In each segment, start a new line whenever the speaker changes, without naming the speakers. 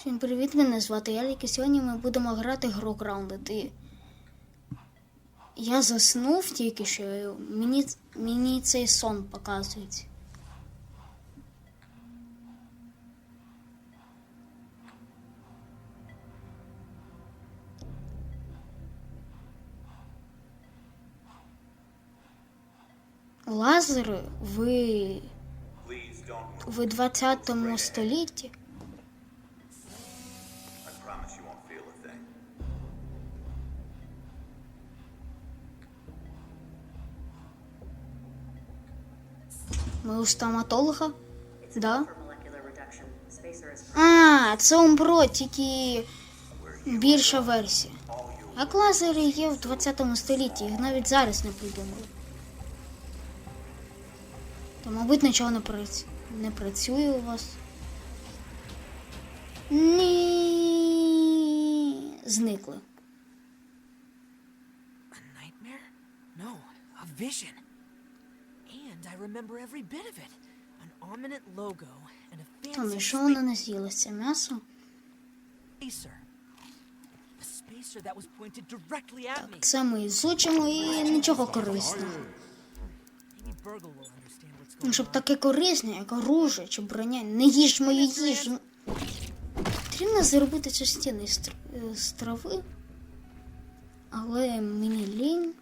Всім привіт, мене звати Ялік, і сьогодні ми будемо грати гру Grounded. Я заснув тільки що, мені, мені цей сон показується. Лазери в,
Please don't move.
в 20 столітті. Ми у стоматолога. Да? А, це Умбро, тільки більша версія. Як лазери є в 20 столітті, їх навіть зараз не придумали. То, мабуть, нічого не, прац... не працює у вас. Ні. Зникли.
A nightmare? No, a vision. And I remember every bit of it. An ominous logo and a
і
fancy
що воно не з'їлося? М'ясо?
spacer. A spacer that was pointed directly at me.
Це ми ізучимо і нічого корисного. Ну, щоб таке корисне, як оружие чи броня. Не їж мою їжу. Потрібно зробити частини е, з трави. Але мені лінь.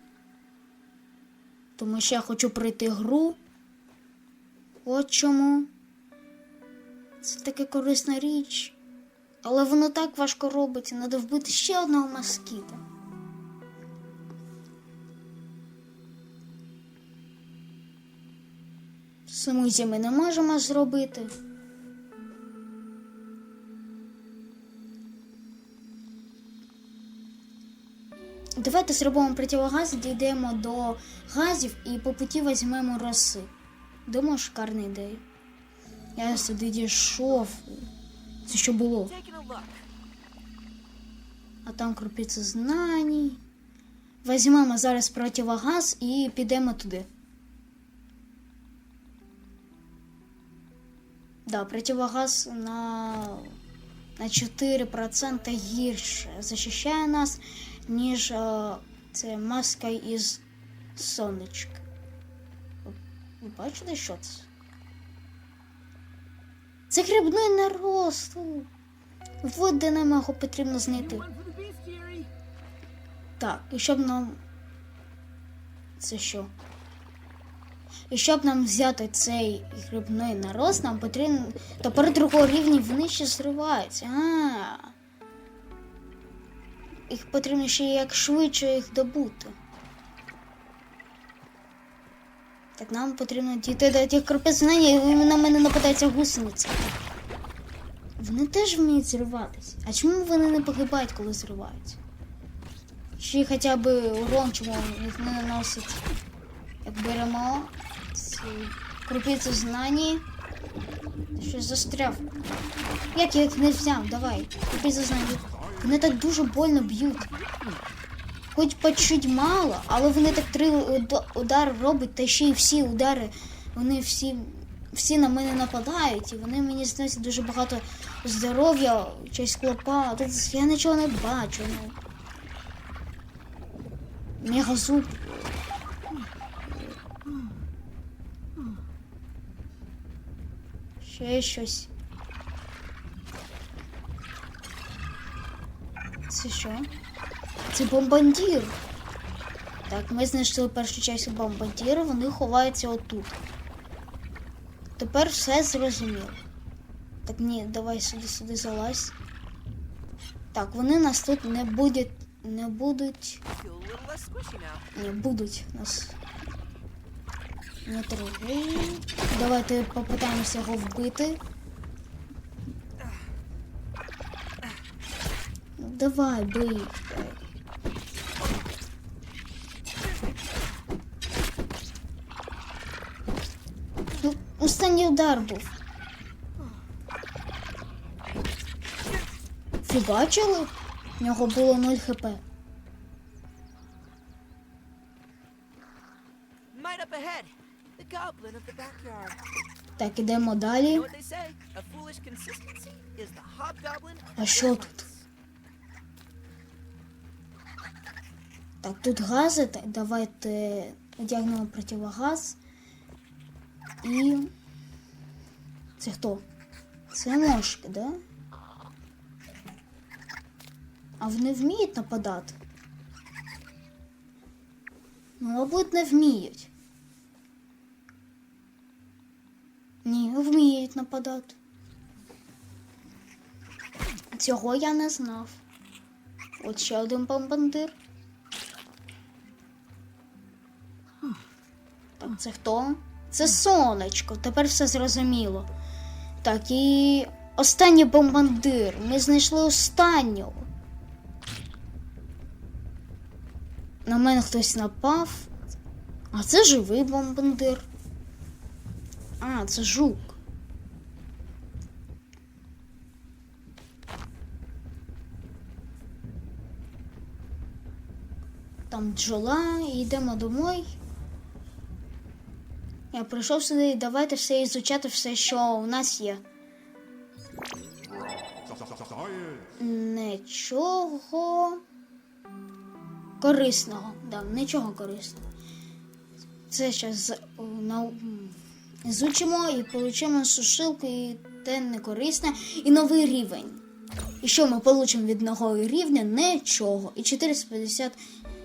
Тому що я хочу пройти гру. От чому. Це така корисна річ. Але воно так важко робиться. Треба вбити ще одного москіта. Смузі ми не можемо зробити. Давайте зробимо противогаз, дійдемо до газів і по путі візьмемо роси. Думаю, шикарна ідея. Я сюди дійшов. Це що було? А там крупиця знань. Візьмемо зараз противогаз і підемо туди. Да, противогаз на, на 4% гірше захищає нас, ніж е, це маска із сонечка. Ви- бачите, що це? Це грибний нарост. Вот де нам його потрібно знайти. Так, і щоб нам. Це що? І щоб нам взяти цей грибний нарост, нам потрібно. Тепер другого рівня вони ще зриваються. А. Їх потрібно ще як швидше їх добути. Так нам потрібно дійти до тих крупиць знання, і на мене нападається гусениця. Вони теж вміють зриватися. А чому вони не погибають, коли зриваються? Чи хоча б урон, чому їх не наносить. Як беремо ці крупиці знані. Щось застряв. Як я їх не взяв? Давай. Крупиці знані. Вони так дуже больно б'ють. Хоч по чуть мало, але вони так три удари роблять, та ще й всі удари, вони всі, всі на мене нападають, і вони мені зносять дуже багато здоров'я, щось клопа. Тут я нічого не бачу. Ну. Мегазуб. Ще щось. Це що? Це бомбандір. Так, ми знайшли першу частину бомбандіра, вони ховаються отут. Тепер все зрозуміло. Так ні, давай сюди сюди залазь. Так, вони нас тут не будуть. Не будуть. Не будуть нас. Не трогай. Давайте попитаємося його вбити. Давай, бий. Ну, останній удар був. Ви бачили? У нього було 0 хп. Так, ідемо далі. А що тут? Так, тут гази, давайте одягнемо противогаз. І. Це хто? Це мошки, да? А вони вміють нападати? Ну, мабуть, не вміють. Ні, вміють нападати. Цього я не знав. От ще один бомбандир. Це хто? Це сонечко. Тепер все зрозуміло. Так, і останній бомбандир. Ми знайшли останнього. На мене хтось напав. А це живий бомбандир. А, це жук. Там бджола, йдемо домой. Я прийшов сюди і давайте все ізучати, все, що у нас є. Нічого корисного. Да, нічого корисного. Це зараз ізучимо і получимо сушилку і те некорисне, і новий рівень. І що ми получимо від нового рівня? Нічого. І 450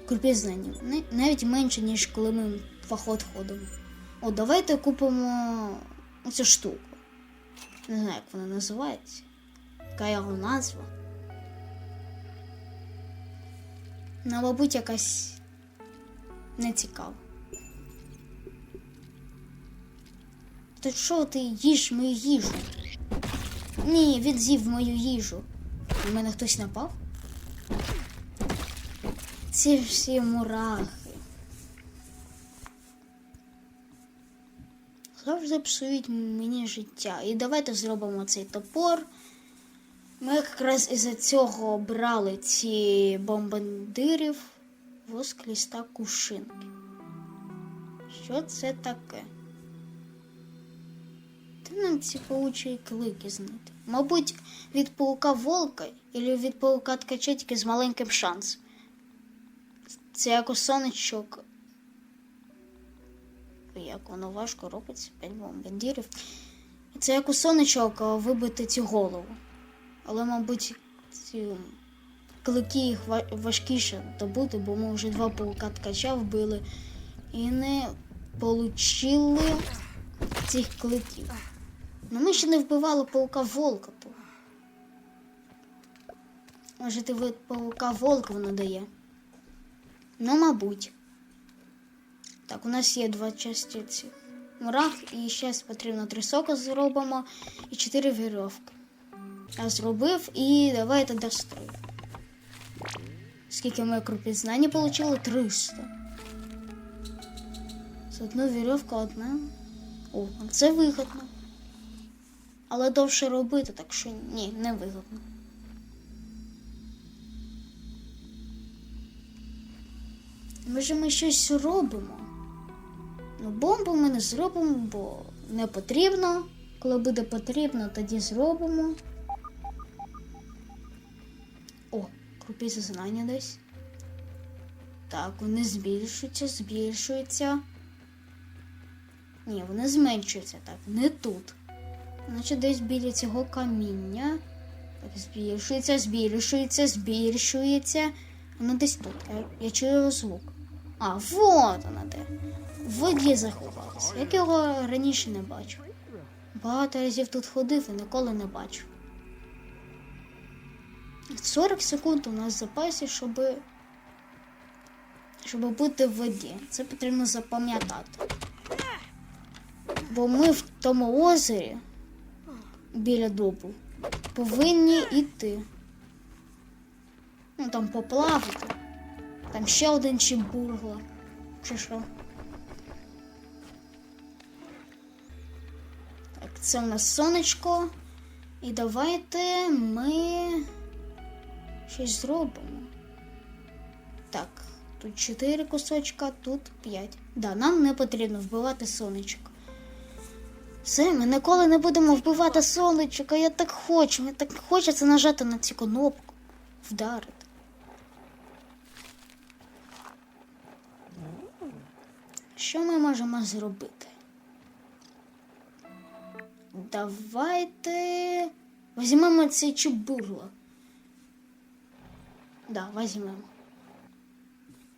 крупів знань. Навіть менше, ніж коли ми в поход ходимо. О, давайте купимо цю штуку. Не знаю, як вона називається. Яка його назва. Ну, мабуть, якась нецікава. Та що ти їж мою їжу? Ні, він з'їв мою їжу. На мене хтось напав? Ці всі мурахи. Завжди псують мені життя. І давайте зробимо цей топор. Ми якраз із-за цього брали ці бомбандирів воск ліста кушинки. Що це таке? Ти нам ці паучі клики знайти. Мабуть, від паука волка або від паука ткача тільки з маленьким шансом. Це як у сонечок. Як воно важко робиться, 5 бомбардірів. Це як у сонечок вибити цю голову. Але, мабуть, ці клики їх важкіше добути, бо ми вже два паука ткача вбили і не получили цих кликів. Ну ми ще не вбивали паука волка. Може, ти вид паука волка воно дає? Ну, мабуть. Так, у нас є два часті цих мурах, і зараз потрібно три сока зробимо і чотири вірьовки. Я зробив і давайте дострою. Скільки ми крупів знання отримали? 300. З одну вірьовку одна. О, це вигідно. Але довше робити, так що ні, не вигідно. Може ми щось робимо? Ну, бомбу ми не зробимо, бо не потрібно. Коли буде потрібно, тоді зробимо. О, крупі зазнання десь. Так, вони збільшуються, збільшуються. Ні, вони зменшуються. Так, не тут. Значить, десь біля цього каміння. Так, збільшується, збільшується, збільшується. Воно десь тут. Я, я чую звук. А, вот вона де. Воді заховалася. Як його раніше не бачив. Багато разів тут ходив і ніколи не бачив. 40 секунд у нас в запасі, щоб, щоб бути в воді. Це потрібно запам'ятати. Бо ми в тому озері біля дубу повинні йти. Ну там поплавати. Там ще один чебургла. Чи що? Так, це у нас сонечко. І давайте ми щось зробимо. Так, тут 4 кусочка, тут 5. Да, нам не потрібно вбивати сонечко. Все, ми ніколи не будемо вбивати сонечок, а я так хочу. Мені так хочеться нажати на цю кнопку. Вдарити. Що ми можемо зробити? Давайте візьмемо це чубурло. Да, візьмемо.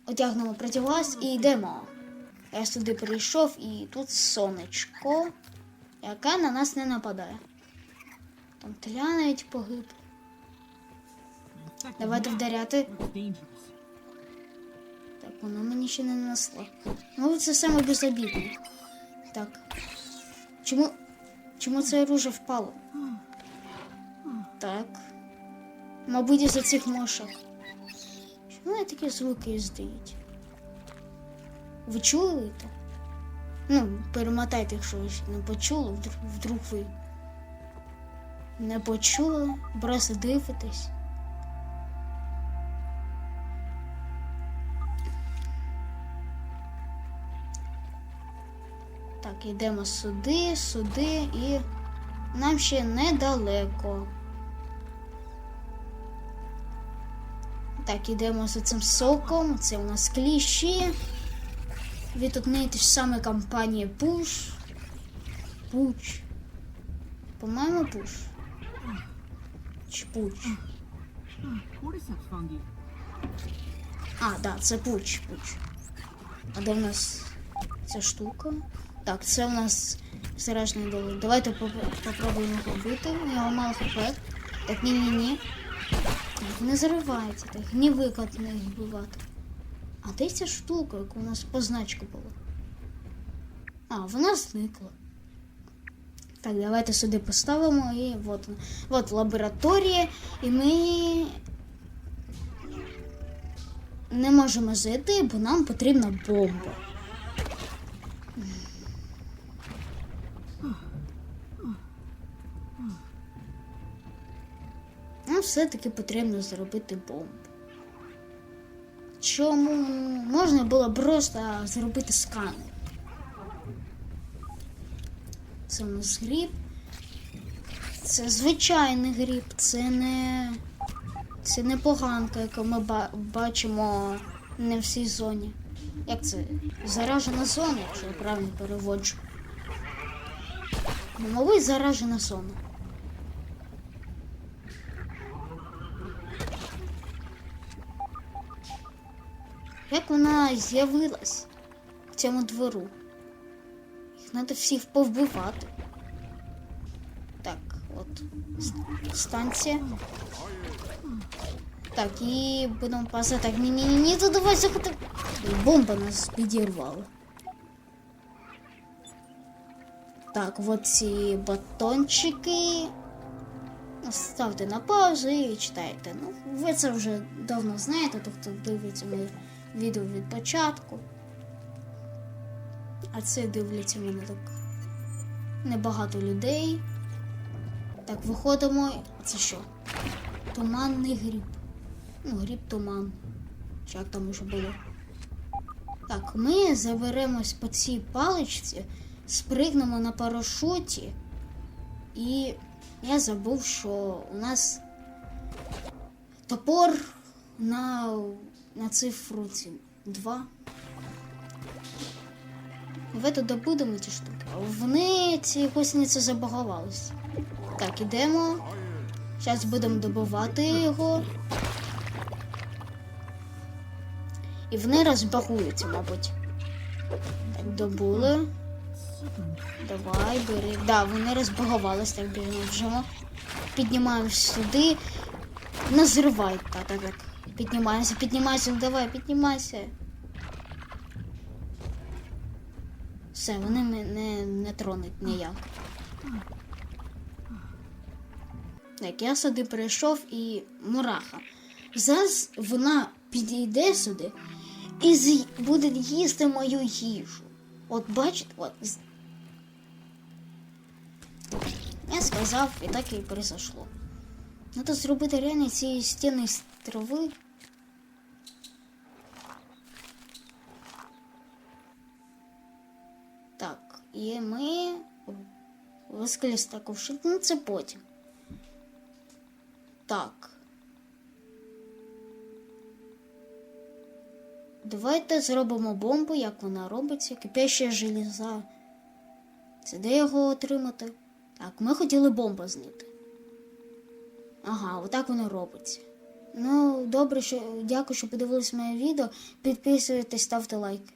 Одягнемо противогаз і йдемо. Я сюди прийшов і тут сонечко, яке на нас не нападає. Там тля навіть погиб. Давайте вдаряти. Так, воно мені ще не нанесло. Ну, це саме безобідне. Так. Чому. Чому це оружие впало? Так. Мабуть, із-за цих мошок. Чому вони такі звуки здають? Ви чули це? Ну, перемотайте, якщо ви не почули, вдруг, ви не почули, просто дивитесь. Так, йдемо сюди, сюди і нам ще недалеко. Так, ідемо за цим соком. Це у нас кліщі. Від однієї ж саме компанії Push. Пуч. По-моєму, Push. Чи
fungi.
А, да, це Push, Push. А де в нас ця штука? Так, це у нас заражений долар. Давайте поп- попробуємо його вбити. У нього мало хп. Так, ні-ні-ні. Так, не заривається, так, не викладно їх вбивати. А де ця штука, яку у нас по значку було? А, вона зникла. Так, давайте сюди поставимо і от, от лабораторія, і ми не можемо зайти, бо нам потрібна бомба. Все-таки потрібно зробити бомбу. Чому можна було просто зробити сканер? Це у нас гріб. Це звичайний гріб, це не. Це не поганка, яку ми бачимо не в цій зоні. Як це? Заражена зона, якщо я правильно переводжу. Мабуть, заражена зона. Як вона з'явилась в цьому двору? Їх треба всіх повбивати. Так, от с- станція. Так, і будемо пасати. Так, ні, ні, ні, ні, то давай заходи. Бомба нас підірвала. Так, от ці батончики. Ну, Ставте на паузу і читайте. Ну, ви це вже давно знаєте, то хто дивиться моє відео від початку. А це дивляться мене так небагато людей. Так, виходимо. А Це що? Туманний гріб. Ну, гріб туман. Чи як там уже було? Так, ми заберемось по цій паличці, спригнемо на парашуті. І я забув, що у нас топор на, на цифру ці два. Ви тут добудемо ті штуки. Вони ці гусениці забагувалися. Так, ідемо. Зараз будемо добивати його. І вони розбагуються, мабуть. Так, добули. Давай, бери. Да, вони розбагувались, так біжимо. Піднімаємося сюди. Не зривай, так, так, так. Піднімаємося, піднімайся, ну давай, піднімайся. Все, вони мене не тронуть ніяк. Так, я сюди прийшов і мураха. Зараз вона підійде сюди і з'ї- буде їсти мою їжу. От бачите, от. Я сказав, і так і произошло. Надо зробити реально ці стіни з трави. Так, і ми Восклісти ковшик, ну це потім. Так. Давайте зробимо бомбу, як вона робиться. Кипяща желіза. Це де його отримати? Так, ми хотіли бомбу знайти. Ага, отак воно робиться. Ну, добре, що дякую, що подивились моє відео. Підписуйтесь, ставте лайки.